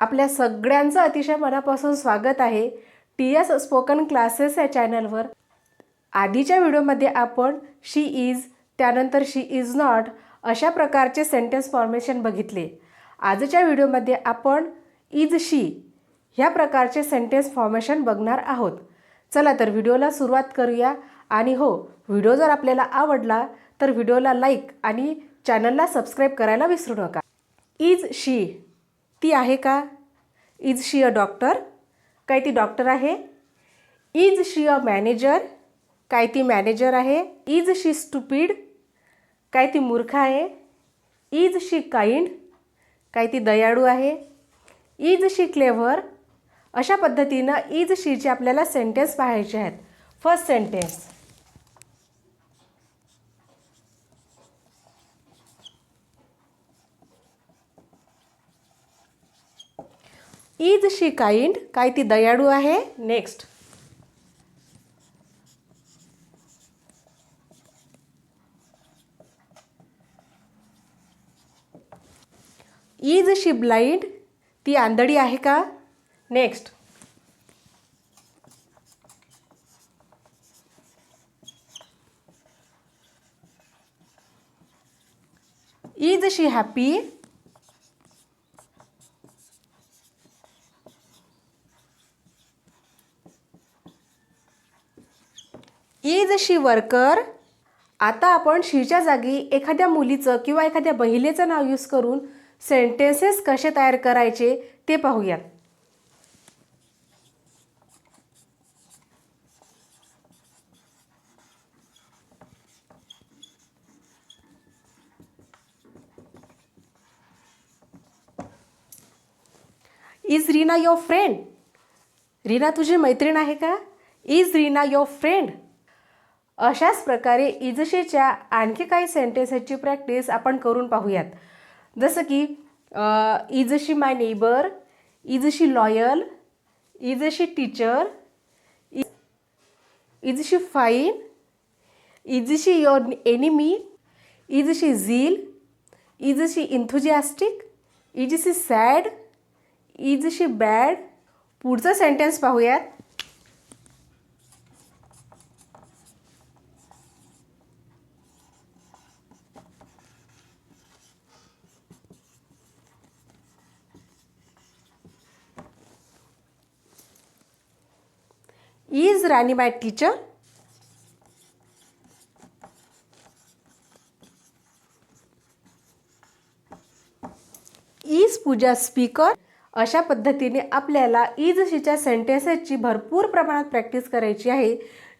आपल्या सगळ्यांचं अतिशय मनापासून स्वागत आहे. टी एस स्पोकन क्लासेस या चॅनलवर. आधीच्या व्हिडिओमध्ये आपण शी इज त्यानंतर शी इज नॉट अशा प्रकारचे सेंटेन्स फॉर्मेशन बघितले. आजच्या व्हिडिओमध्ये आपण इज शी ह्या प्रकारचे सेंटेन्स फॉर्मेशन बघणार आहोत. चला तर व्हिडिओला सुरुवात करूया. आणि हो व्हिडिओ जर आपल्याला आवडला तर व्हिडिओला लाईक आणि चॅनलला सबस्क्राईब करायला विसरू नका. इज शी ती आहे का? इज शी अ डॉक्टर काय ती डॉक्टर आहे? इज शी अ मॅनेजर काय ती मॅनेजर आहे? इज शी स्टुपिड काय ती मूर्ख आहे? इज शी काइंड काय ती दयाळू आहे? इज शी क्लेव्हर अशा पद्धतीनं इज शीचे आपल्याला सेंटेन्स पाहायचे आहेत. First sentence is she kind काय ती दयाळू आहे? नेक्स्ट इज शी ब्लाइंड ती आंधळी आहे का? Next is she happy is she worker आता आपण शीच्या जागी एखाद्या मुलीचं किंवा एखाद्या महिलेचं नाव यूज करून सेंटेन्सेस कसे तयार करायचे ते पाहूयात. Is Reena your friend Reena तुझी मैत्रीण आहे का? इज रीना योर फ्रेंड अशाच प्रकारे इजशीच्या आणखी काही सेंटेन्सेसची प्रॅक्टिस आपण करून पाहूयात. जसं की is she my neighbour is she loyal is she teacher is she fine is she your enemy is she zeal is she enthusiastic is she sad is she bad पुढचं सेंटेन्स पाहूयात. Is Rani my teacher is Pooja speaker अशा पद्धतीने आपल्याला इजशीच्या सेंटेन्सेसची भरपूर प्रमाणात practice करायची आहे.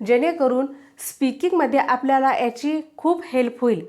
जेणेकरून स्पीकिंगमध्ये आपल्याला याची खूप हेल्प होईल.